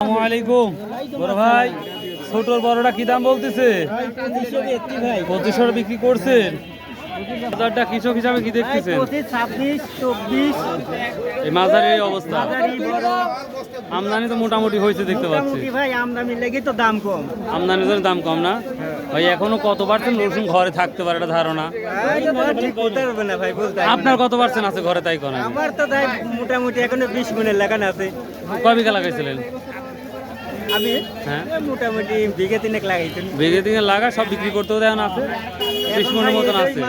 আসসালামু আলাইকুম বড় ভাই ছোটর বড়টা কি দাম বলতেছে? পঁচিশশো বিক্রি করছেন। বাজারটা কৃষক হিসাবে কি দেখতেছেন? এই মাঝারি এই অবস্থা। আমদানি তো মোটামুটি হয়েছে দেখতে পাচ্ছি। ভাই আমদানি লেগে তো দাম কম আমদানির জন্য দাম কম না? ভাই এখনও কত পার্সেন্ট রসুন ঘরে থাকতে পারে এটা ধারণা? ঠিক বলতে পারবে না ভাই আপনার কত পার্সেন্ট আছে ঘরে তাই কোন আমার তো তাই মোটামুটি এখনও বিশ মিনিট লাগানো আছে। কয় বিঘা লাগাইছিলেন? আমি হ্যাঁ। মোটামুটি বিঘে তিনেক লাগাইছি। বেগে দিকে লাগা সব বিক্রি করতেও দেন আছে বিশ মনের মতন আছে।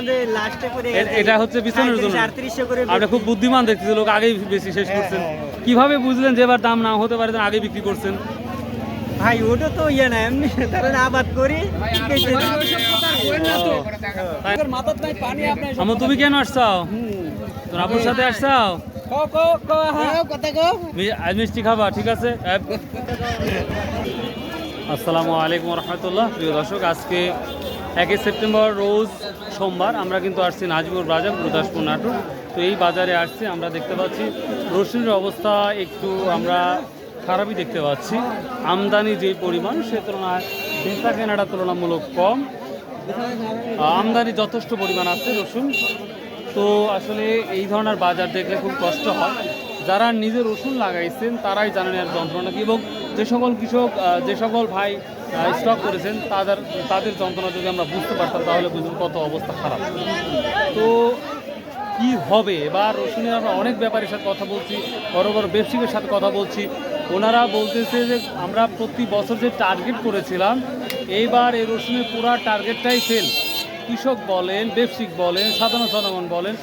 এটা হচ্ছে জন্য। আপনি খুব বুদ্ধিমান দেখতেছি লোক আগেই বেশি শেষ করছেন। কীভাবে বুঝলেন যে এবার দাম না হতে পারে আগে বিক্রি করছেন? ভাই ওটা তো ইয়ে না এমনি। কারণ আবাদ করি আমু তুমি কেন আসছাও? তোর আপুর সাথে আসছাও? আজ মিষ্টি খাবা ঠিক আছে? আসসালামু আলাইকুম রহমতুল্লাহ। প্রিয় দর্শক আজকে একই সেপ্টেম্বর রোজ সোমবার আমরা কিন্তু আসছি নাজপুর বাজার গুরুদাসপুর নাটক তো এই বাজারে আসছি আমরা দেখতে পাচ্ছি রসুনের অবস্থা একটু আমরা খারাপই দেখতে পাচ্ছি। আমদানি যে পরিমাণ সে তুলনায় বেচা কেনাটা তুলনামূলক কম। আমদানি যথেষ্ট পরিমাণ আছে রসুন। তো আসলে এই ধরনের বাজার দেখলে খুব কষ্ট হয়। যারা নিজের রসুন লাগাইছেন, তারাই জানেন এর যন্ত্রণা কি এবং যে সকল কৃষক যে সকল ভাই স্টক করেছেন, তাদের তাদের যন্ত্রণা যদি আমরা বুঝতে পারতাম, তাহলে বুঝুন কত অবস্থা খারাপ। তো কি হবে? এবার রসুনের আমরা অনেক ব্যাপারীর সাথে কথা বলছি বড় বড় ব্যবসায়ীদের সাথে কথা বলছি। ওনারা বলতেছে যে, আমরা প্রতি বছর যে টার্গেট করেছিলাম, এইবার এই রসুনের পুরা টার্গেটটাই ফেল কৃষক বলেন, ব্যবসায়িক বলেন, সাধারণ জনগণ বলেন,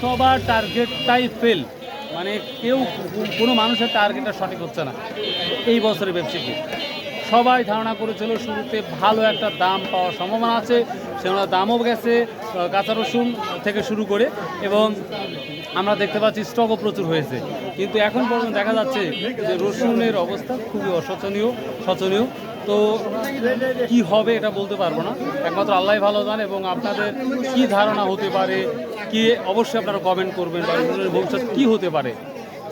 সবার টার্গেটটাই ফেল মানে কেউ কোনো মানুষের টার্গেটটা সঠিক হচ্ছে না। এই বছরের ব্যবসায়ীকে সবাই ধারণা করেছিল শুরুতে ভালো একটা দাম পাওয়ার সম্ভাবনা আছে সেগুলো দামও গেছে, কাঁচা রসুন থেকে শুরু করে, এবং আমরা দেখতে পাচ্ছি স্টকও প্রচুর হয়েছে। কিন্তু এখন পর্যন্ত দেখা যাচ্ছে যে রসুনের অবস্থা খুবই অশোচনীয়, শোচনীয়। তো কি হবে এটা বলতে পারব না। একমাত্র আল্লাহ ভালো জানে এবং আপনাদের কি ধারণা হতে পারে, কি অবশ্যই আপনারা কমেন্ট করবেন বা ভবিষ্যৎ কী হতে পারে।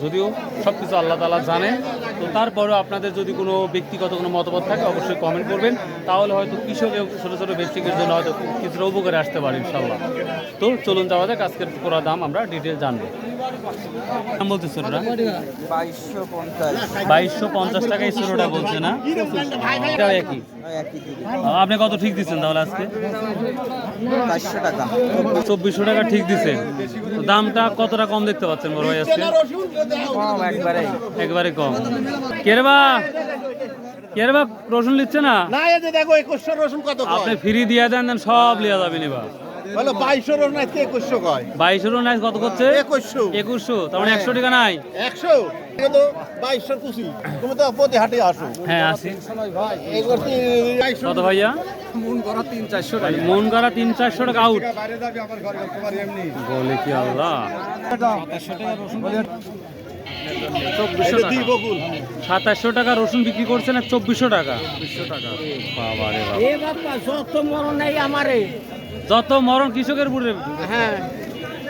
যদিও সব কিছু আল্লাহ তালা জানেন তো তারপরেও আপনাদের যদি কোনো ব্যক্তিগত কোনো মতামত থাকে, অবশ্যই কমেন্ট করবেন। তাহলে হয়তো কৃষক এবং ছোটো ছোটো ব্যক্তিদের জন্য হয়তো কিছুটা উপকারে আসতে পারে ইনশাল্লাহ তো চলুন যাওয়া যাক, আজকের করা দাম আমরা ডিটেল জানব। বলতে বাইশশো পঞ্চাশ। বাইশশো পঞ্চাশ টাকা বলছে না? এটাও একই। আপনি কত ঠিক দিচ্ছেন তাহলে আজকে? চব্বিশশো টাকা ঠিক দিচ্ছেন তো দামটা কতটা কম দেখতে পাচ্ছেন বড় ভাই আজকে? কম একবারে। কম। কেরবা কেরবা রসুন নিচ্ছে না? না এই যে দেখো একুশশো রসুন কত আপনি ফ্রি দিয়ে দেন দেন সব লিয়া যাবেন এবার বলো একুশশো কয়? কত করছে? একুশশো। একুশশো তার মানে একশো টাকা নাই। একশো? তো বাইশশো কুচি তুমি তো প্রতি হাটে আসো। হ্যাঁ আসি। কত ভাইয়া? মন করা তিন চারশো মন করা তিন চারশো টাকা আউট বাইরে যাবে আমার ঘরে তোমার এমনি বলে কি আল্লাহ এই যে দুই বকুল। সাতাশশো টাকা রসুন বিক্রি করছেন আর চব্বিশশো টাকা। বাবা রে বাবা। বাবা যত মরণ নেই আমারে। যত মরণ কৃষকের বুড়ে হ্যাঁ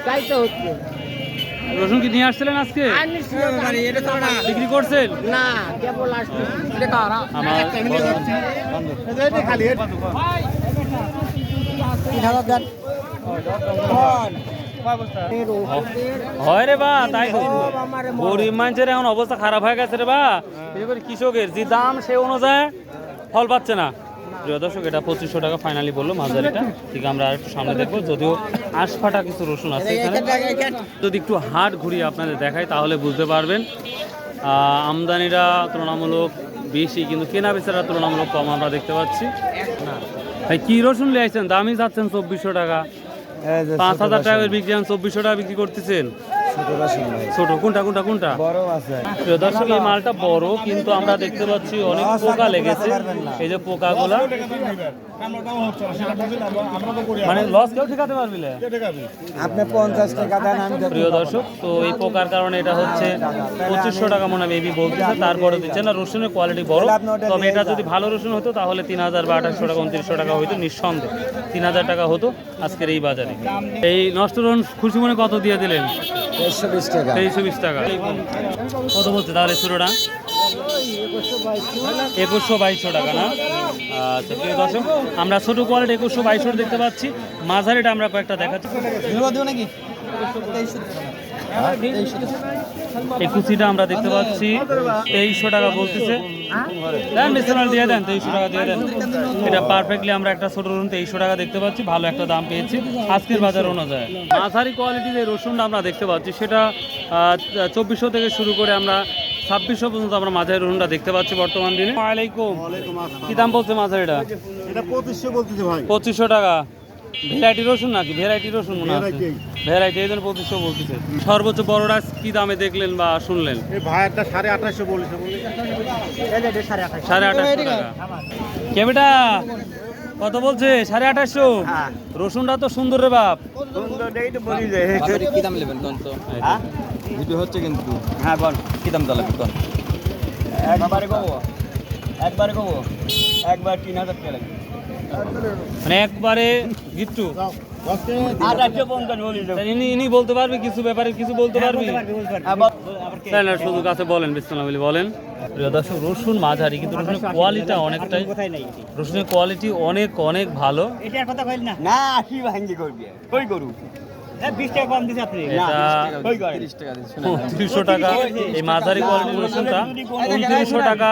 তাই তো হচ্ছে। রসুন কি নিয়ে আসছিলেন আজকে? বিক্রি করছেন? না হয় রে বা তাই গরিব মানুষের এখন অবস্থা খারাপ হয়ে গেছে রে বা। কৃষকের যে দাম সে অনুযায়ী ফল পাচ্ছে না। প্রিয় দর্শক এটা পঁচিশশো টাকা ফাইনালি বলল মাঝারিটা। ঠিক আমরা আর একটু সামনে দেখব। যদিও আশফাটা কিছু রসুন আছে এখানে। যদি একটু হাট ঘুরিয়ে আপনাদের দেখাই তাহলে বুঝতে পারবেন। আহ, আমদানিটা তুলনামূলক বেশি কিন্তু কেনা বেচারা তুলনামূলক কম আমরা দেখতে পাচ্ছি। ভাই কি রসুন লিয়ে আসছেন? দামই চাচ্ছেন চব্বিশশো টাকা। পাঁচ হাজার টাকা বিক্রি চব্বিশশো টাকা বিক্রি করতেছেন। ছোট কোনটা কোনটা কোনটা? বড় আছে। প্রিয় দর্শক এই মালটা বড় কিন্তু আমরা দেখতে পাচ্ছি অনেক পোকা লেগেছে। এই যে পোকাগুলা। মানে লস কেউ ঠিকাতে পারবি আপনি পঞ্চাশ টাকা দেন আমি প্রিয় দর্শক তো এই পোকার কারণে এটা হচ্ছে পঁচিশশো টাকা মনে মেবি বলতেছে তারপরে দিচ্ছে না রসুনের কোয়ালিটি বড়। তবে এটা যদি ভালো রসুন হতো তাহলে তিন হাজার বা আঠাশশো টাকা উনত্রিশশো টাকা হইতো নিঃসন্দেহ। তিন হাজার টাকা হতো আজকের এই বাজারে। এই নষ্ট রসুন খুশি মনে কত দিয়ে দিলেন? দেড়শো বিশ টাকা। তেইশশো বিশ টাকা। কত বলছে তাহলে শুরুটা? একুশশো বাইশশো টাকা না? আচ্ছা ঠিক আছে আমরা ছোট কোয়ালিটি একুশশো বাইশশো দেখতে পাচ্ছি। মাঝারিটা আমরা কয়েকটা দেখাচ্ছি। নাকি? এই কুচিটা আমরা দেখতে পাচ্ছি। তেইশশো টাকা বলতেছে। দেন মিশ্রণ দিয়ে দেন তেইশশো টাকা দিয়ে দেন। এটা পারফেক্টলি আমরা একটা ছোট রসুন তেইশশো টাকা দেখতে পাচ্ছি। ভালো একটা দাম পেয়েছি। আজকের বাজার অনুযায়ী। মাঝারি কোয়ালিটির যে রসুনটা আমরা দেখতে পাচ্ছি সেটা চব্বিশশো থেকে শুরু করে আমরা ছাব্বিশশো পর্যন্ত আমরা মাঝারি রসুনটা দেখতে পাচ্ছি বর্তমান দিনে। ওয়ালাইকুম। কি দাম বলছে মাঝারিটা? এটা পঁচিশশো বলতেছে ভাই। পঁচিশশো টাকা। ভ্যারাইটি রসুন নাকি? ভ্যারাইটি রসুন মনে Variety। ভ্যারাইটি এই জন্য পঁচিশশো বলতেছে সর্বোচ্চ বড়টা কি দামে দেখলেন বা শুনলেন? এই ভাইয়েরটা সাড়ে আঠাশশো বলেছে সাড়ে আঠাশ সাড়ে আঠাশশো টাকা। কে কত বলছে? সাড়ে আঠাশশো হ্যাঁ। রসুনটা তো সুন্দর রে বাপ। কি দাম নেবেন কোন তো? হ্যাঁ? ভিডিও হচ্ছে কিন্তু। হ্যাঁ বল। কি দাম তাহলে কোন একবারে কবো একবারে কবো একবার তিন হাজার টাকা লাগবে। মানে একবারে গিট্টু। ইনি ইনি বলতে পারবে কিছু ব্যাপারে কিছু বলতে পারবি? না শুধু কাছে বলেন বিসমিল্লাহ বলে বলেন। প্রিয় দর্শক রসুন মাঝারি কিন্তু রসুনের কোয়ালিটি অনেকটাই রসুনের কোয়ালিটি অনেক অনেক ভালো। এটার কথা কইল না? না আসি ভাঙ্গি করবি। কই করু হ্যাঁ টাকা এই মাঝারি কোয়ালিটির রসুনটা উনত্রিশশো টাকা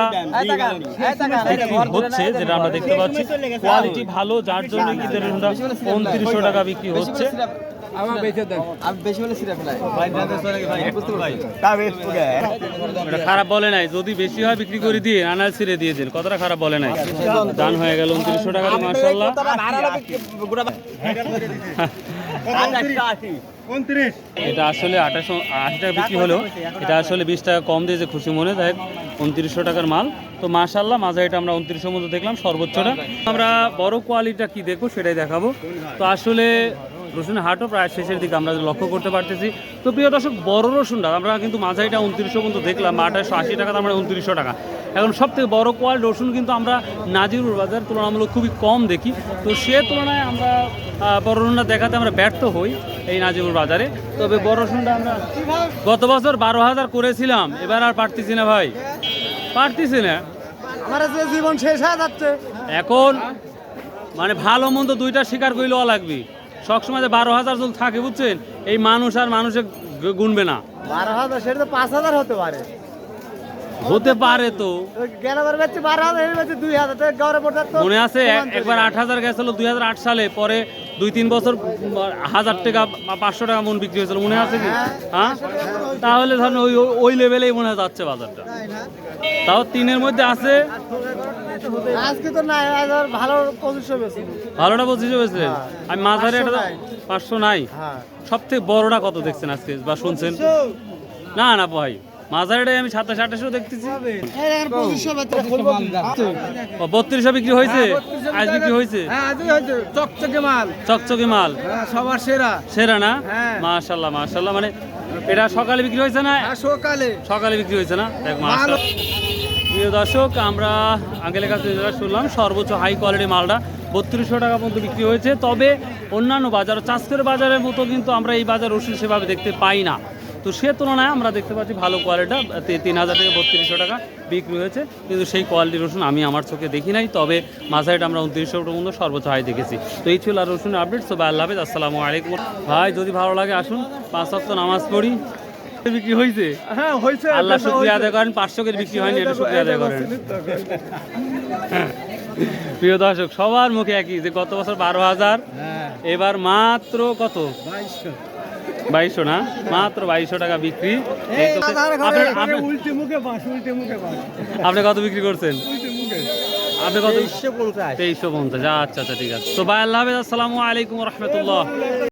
হচ্ছে যেটা আমরা দেখতে পাচ্ছি কোয়ালিটি ভালো যার জন্য কিন্তু এই রসুনটা উনত্রিশশো টাকা বিক্রি হচ্ছে। আমি বেশি হলে সিরা ফেলাই তা বেশ পুরে এটা খারাপ বলে নাই। যদি বেশি হয় বিক্রি করে দিয়ে আনাল ছিঁড়ে দিয়ে দিন। কতটা খারাপ বলে নাই? দান হয়ে গেল উনত্রিশশো টাকা মার্শাল্লাহ এটা আসলে আঠাশো আশি টাকা বিক্রি হলেও এটা আসলে বিশ টাকা কম দিয়েছে খুশি মনে, তাই উনত্রিশশো টাকার মাল। তো মাশাল্লাহ মাঝে এটা আমরা উনত্রিশশোর মধ্যে দেখলাম, সর্বোচ্চটা। আমরা বড় কোয়ালিটিটা কি দেখব সেটাই দেখাবো। তো আসলে রসুনের হাটও প্রায় শেষের দিকে আমরা লক্ষ্য করতে পারতেছি। তো প্রিয় দর্শক বড় রসুনটা আমরা কিন্তু মাঝারিটা উনত্রিশশো পর্যন্ত দেখলাম আঠাশশো আশি টাকা আমরা উনত্রিশশো টাকা। এখন সব থেকে বড় কোয়ালিটি রসুন কিন্তু আমরা নাজিরুর বাজার তুলনামূলক খুবই কম দেখি। তো সে তুলনায় আমরা বড় রসুনটা দেখাতে আমরা ব্যর্থ হই এই নাজিমুর বাজারে। তবে বড় রসুনটা আমরা গত বছর বারো হাজার করেছিলাম এবার আর পারতেছি না ভাই। পারতেছি না। আমার যে জীবন শেষ হয়ে যাচ্ছে। এখন মানে ভালো মন্দ দুইটা স্বীকার করে লওয়া লাগবে সবসময় যে বারো হাজার জন থাকে বুঝছেন? এই মানুষ আর মানুষে গুনবে না। বারো হাজার সেটা তো পাঁচ হাজার হতে পারে। হতে পারে তো। মনে আছে একবার আট হাজার গেছিল দুই হাজার আট সালে পরে দুই তিন বছর হাজার টাকা পাঁচশো টাকা মন বিক্রি হয়েছিল মনে আছে কি? হ্যাঁ তাহলে ধরেন ওই ওই লেভেলেই মনে হয় যাচ্ছে বাজারটা। তাও তিনের মধ্যে আছে। আজকে তো নাই হাজার ভালো পঁচিশশো বেশি ভালোটা আমি মাঝারি একটা। পাঁচশো নাই। হ্যাঁ। সব থেকে বড়টা কত দেখছেন আজকে বা শুনছেন? না না ভাই মাঝারিটাই আমি সাতাশ আঠাশও দেখতেছি। বত্রিশশো বিক্রি হয়েছে? আজ বিক্রি হয়েছে? হ্যাঁ চকচকে মাল। চকচকে মাল? হ্যাঁ সবার সেরা। সেরা না? হ্যাঁ। মাশাল্লাহ মাশাল্লাহ মানে এটা সকালে বিক্রি হয়েছে না? সকালে। সকালে বিক্রি হয়েছে না? দেখ মাশাল্লাহ প্রিয় দর্শক, আমরা আঙ্কেলের কাছে যেটা শুনলাম, সর্বোচ্চ হাই কোয়ালিটি মালটা বত্রিশশো টাকা পর্যন্ত বিক্রি হয়েছে। তবে অন্যান্য বাজার চাষকের বাজারের মতো কিন্তু আমরা এই বাজার রসুন সেভাবে দেখতে পাই না। তো সে তুলনায় আমরা দেখতে পাচ্ছি ভালো কোয়ালিটিটা তিন হাজার থেকে বত্রিশশো টাকা বিক্রি হয়েছে। কিন্তু সেই কোয়ালিটির রসুন আমি আমার চোখে দেখি নাই। তবে মাঝারিটা আমরা উনত্রিশশো পর্যন্ত সর্বোচ্চ হাই দেখেছি। তো এই ছিল আর রসুনের আপডেট সবাই আল্লাহ হাফেজ। আসসালামু আলাইকুম। ভাই, যদি ভালো লাগে আসুন। পাঁচ সপ্তাহ নামাজ পড়ি। বিক্রি হয়েছে হ্যাঁ হয়েছে আল্লাহ শুক্রিয়া আদায় করেন পাঁচশো কেজি বিক্রি হয়নি এটা শুক্রিয়া আদায় করেন। প্রিয় দর্শক সবার মুখে একই যে গত বছর বারো হাজার এবার মাত্র কত? বাইশশো। না? মাত্র বাইশশো টাকা বিক্রি। এই তো- আপনার- আপনার- উল্টে মুখে বাস উল্টে মুখে বাস আপনি কত বিক্রি করছেন? আপনি কত তেইশশো পঞ্চাশ। আচ্ছা আচ্ছা ঠিক আছে। তো ভাই আল্লাহ আসসালামু আলাইকুম রহমতুল্লাহ।